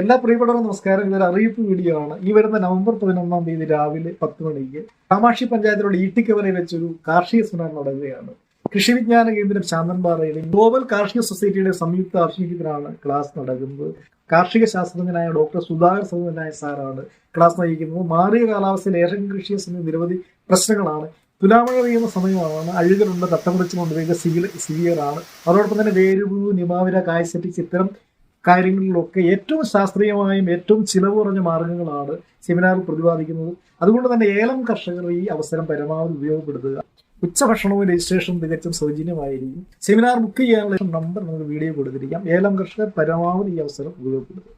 എല്ലാ പ്രിയപ്പെട്ടവരും നമസ്കാരം. ഇതൊരു അറിയിപ്പ് വീഡിയോ ആണ്. ഈ വരുന്ന നവംബർ പതിനൊന്നാം തീയതി രാവിലെ പത്ത് മണിക്ക് കാമാക്ഷി പഞ്ചായത്തിലുള്ള ഈട്ടിക്കവലയിൽ വെച്ചൊരു കാർഷിക സെമിനാർ നടക്കുകയാണ്. കൃഷി വിജ്ഞാന കേന്ദ്രം ശാന്തൻപാറയിലെ ഗ്ലോബൽ കാർഷിക സൊസൈറ്റിയുടെ സംയുക്ത ആഭിമുഖ്യത്തിലാണ് ക്ലാസ് നടക്കുന്നത്. കാർഷിക ശാസ്ത്രജ്ഞനായ ഡോക്ടർ സുധാകർ സൗന്ദര്യ സാറാണ് ക്ലാസ് നയിക്കുന്നത്. മാറിയ കാലാവസ്ഥയിൽ ഏഷ്യൻ കൃഷിയെ സംബന്ധിച്ച നിരവധി പ്രശ്നങ്ങളാണ്. തുലാമഴ പെയ്യുന്ന സമയമാണ് അഴുകലുണ്ട് തട്ടമുറിച്ചുകൊണ്ട് സിവിയർ സിവിയറാണ് അതോടൊപ്പം തന്നെ വേരുപൂ നിമാവിര കായ്സെറ്റിക്സ് ഇത്തരം കാര്യങ്ങളിലൊക്കെ ഏറ്റവും ശാസ്ത്രീയമായും ഏറ്റവും ചിലവ് കുറഞ്ഞ മാർഗങ്ങളാണ് സെമിനാറിൽ പ്രതിപാദിക്കുന്നത്. അതുകൊണ്ട് തന്നെ ഏലം കർഷകർ ഈ അവസരം പരമാവധി ഉപയോഗപ്പെടുത്തുക. ഉച്ചഭക്ഷണവും രജിസ്ട്രേഷനും തികച്ചും സൗജന്യമായിരിക്കും. സെമിനാർ ബുക്ക് ചെയ്യാനുള്ള നമ്പർ നമുക്ക് വീഡിയോ കൊടുത്തിരിക്കാം. ഏലം കർഷകർ പരമാവധി ഈ അവസരം ഉപയോഗപ്പെടുത്തുക.